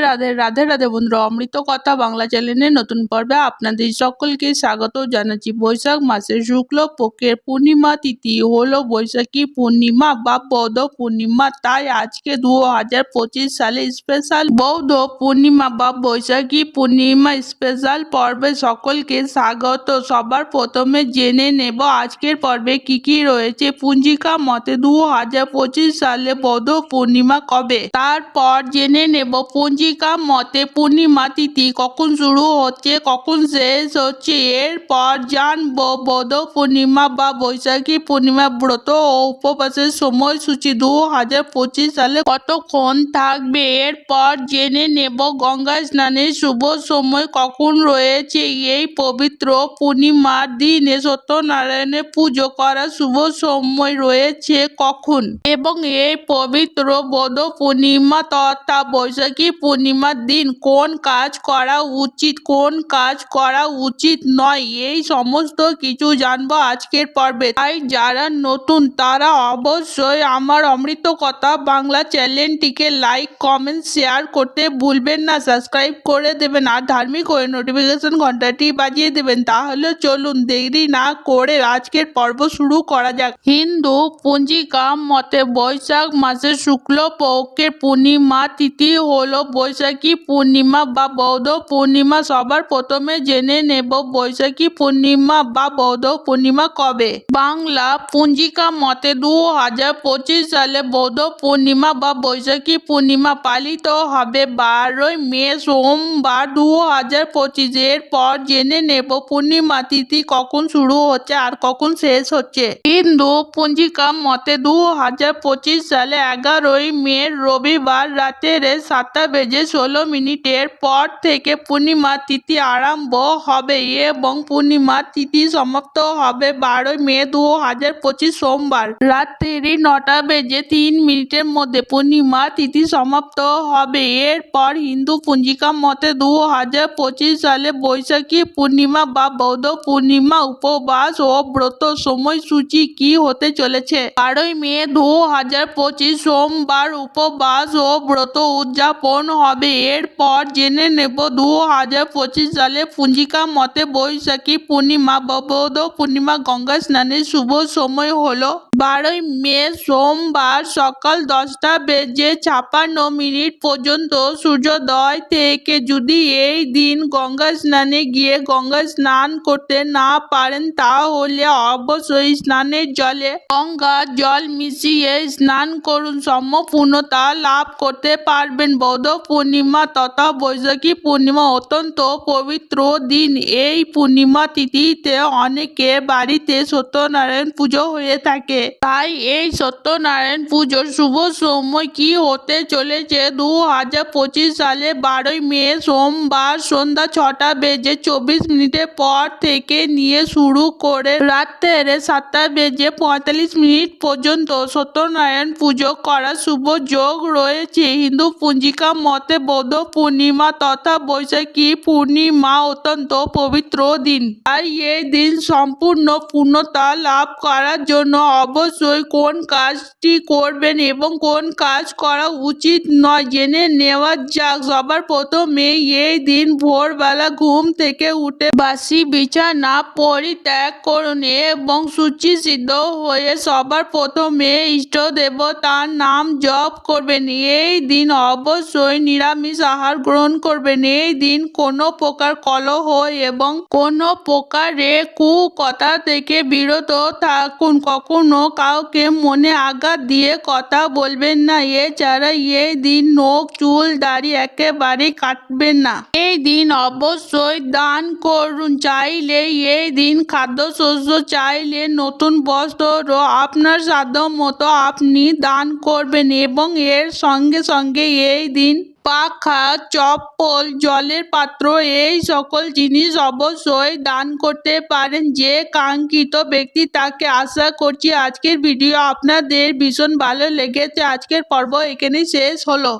রাধে রাধে রাধে বন্ধুরা, অমৃত কথা বাংলা চ্যানেলের নতুন পর্বে আপনাদের সকলকে স্বাগত জানাচ্ছি। বৈশাখ মাসের শুক্ল পক্ষের পূর্ণিমা তিথি হলো বৈশাখী পূর্ণিমা বা বৌদ্ধ পূর্ণিমা। তাই আজকে দু হাজার পঁচিশ সালে স্পেশাল বৌদ্ধ পূর্ণিমা বা বৈশাখী পূর্ণিমা স্পেশাল পর্বে সকলকে স্বাগত। সবার প্রথমে জেনে নেব আজকের পর্বে কি কি রয়েছে। পুঞ্জিকা মতে দু হাজার পঁচিশ সালে বৌদ্ধ পূর্ণিমা কবে? তারপর জেনে নেব পঞ্জিকা মতে পূর্ণিমা তিথি কখন শুরু হচ্ছে, কখন শেষ হচ্ছে, এরপর জানব বৌদ্ধ পূর্ণিমা বা বৈশাখী পূর্ণিমা ব্রত ও উপবাসের সময়সূচি দু হাজার পঁচিশ সালে কতক্ষণ থাকবে? এরপর জেনে নেব গঙ্গা স্নানের শুভ সময় কখন রয়েছে। এই পবিত্র পূর্ণিমার দিনে সত্যনারায়ণের পুজো করার শুভ সময় রয়েছে কখন? এবং এই পবিত্র বৌদ্ধ পূর্ণিমা তথা বৈশাখী পূর্ণিমার দিন কোন কাজ করা উচিত, কোন কাজ করা উচিত নয়, এই সমস্ত কিছু জানব আজকের পর্বে। তাই যারা নতুন, তারা অবশ্যই আমার অমৃত কথা বাংলা চ্যানেলটিকে লাইক কমেন্ট শেয়ার করতে ভুলবেন না সাবস্ক্রাইব করে দেবেন, আর ধার্মিক হয়ে নোটিফিকেশন ঘন্টাটি বাজিয়ে দেবেন। তাহলে চলুন, দেরি না করে আজকের পর্ব শুরু করা যাক। হিন্দু পঞ্জিকা মতে বৈশাখ মাসের শুক্ল পক্ষের পূর্ণিমা তিথি হলো বৈশাখী পূর্ণিমা বা বৌদ্ধ পূর্ণিমা সবার প্রথমে জেনে নেব বৈশাখী পূর্ণিমা বা বৌদ্ধ পূর্ণিমা কবে। বাংলা পঞ্জিকা মতে দু হাজার পঁচিশ সালে বৌদ্ধ পূর্ণিমা বা বৈশাখী পূর্ণিমা পালিত হবে বারোই মে সোমবার দু হাজার পঁচিশ। এরপর জেনে নেব পূর্ণিমা তিথি কখন শুরু হচ্ছে আর কখন শেষ হচ্ছে। হিন্দু পঞ্জিকা মতে দু হাজার পঁচিশ সালে এগারোই মে রবিবার রাতের সাতটা বেজে ষোলো মিনিটের পর থেকে পূর্ণিমা তিথি আরম্ভ হবে এবং পূর্ণিমা তিথি সমাপ্ত হবে বারোই মে দু হাজার পঁচিশ সোমবার। রাত্রি নটা বেজে তিন মিনিটের মধ্যে পূর্ণিমা তিথি সমাপ্ত হবে। এরপর হিন্দু পঞ্জিকা মতে দু হাজার পঁচিশ সালে বৈশাখী পূর্ণিমা বা বৌদ্ধ পূর্ণিমা উপবাস ও ব্রত সময়সূচি কি হতে চলেছে? বারোই মে দু হাজার পঁচিশ সোমবার উপবাস ও ব্রত উদযাপন হবে। এরপর জেনে নেব দু হাজার পঁচিশ সালে পঞ্জিকা মতে বৈশাখী পূর্ণিমা বা পূর্ণিমা, গঙ্গা স্নানের শুভ সময় হলো। বারোই মে সোমবার সকাল দশটা বেজে ছাপান্ন মিনিট পর্যন্ত সূর্যোদয় থেকে যদি এই দিন গঙ্গা স্নানে গিয়ে গঙ্গা স্নান করতে না পারেন, তাহলে অবশ্যই স্নানের জলে গঙ্গা জল মিশিয়ে স্নান করুন। সম্পূর্ণতা লাভ করতে পারবেন। বৌদ্ধ পূর্ণিমা তথা বৈশাখী পূর্ণিমা অত্যন্ত পবিত্র দিন। এই পূর্ণিমা তিথিতে অনেকে বাড়িতে সত্যনারায়ণ পুজো হয়ে থাকে। তাই এই সত্যনারায়ণ পুজোর শুভ সময় কি হতে চলেছে? দু হাজার পঁচিশ সালে বারোই মে সোমবার সন্ধ্যা ছটা বেজে চব্বিশ মিনিটের পর থেকে নিয়ে শুরু করে রাত্রের সাতটা বেজে পঁয়তাল্লিশ মিনিট পর্যন্ত সত্যনারায়ণ পুজো করার শুভ যোগ রয়েছে। হিন্দু পঞ্জিকা মতে বৌদ্ধ পূর্ণিমা তথা বৈশাখী পূর্ণিমা অত্যন্ত পবিত্র দিন। তাই এই দিন সম্পূর্ণ পূর্ণতা লাভ করার জন্য অবশ্যই কোন কাজটি করবেন এবং কোন কাজ করা উচিত নয়। জেনে নেওয়া যাক, সবার প্রথমে এই দিন ভোরবেলা ঘুম থেকে উঠে বাসি বিছানা পরিত্যাগ করুন এবং সূচি সিদ্ধ হয়ে সবার প্রথমে ইষ্ট দেবতার নাম জপ করবেন। এই দিন অবশ্যই নিরামিষ আহার গ্রহণ করবেন। এই দিন কোনো প্রকার কলহ এবং কোনো প্রকারে কুকথা থেকে বিরত থাকুন। কখনো কাউকে মনে আঘাত দিয়ে কথা বলবেন না। এছাড়া এই দিন নখ, চুল, দাড়ি একেবারেই কাটবেন না। এই দিন অবশ্যই দান করুন। চাইলে এই দিন খাদ্যশস্য, চাইলে নতুন বস্ত্র আপনার সাধ্য মতো আপনি দান করবেন এবং এর সঙ্গে সঙ্গে এই দিন পাখা, চপ্পল, জলের পাত্র, এই সকল জিনিস অবশ্যই দান করতে পারেন। যে কাঙ্ক্ষিত ব্যক্তি তাকে আশা করছি আজকের ভিডিও আপনাদের ভীষণ ভালো লেগেছে। আজকের পর্ব এখানেই শেষ হলো।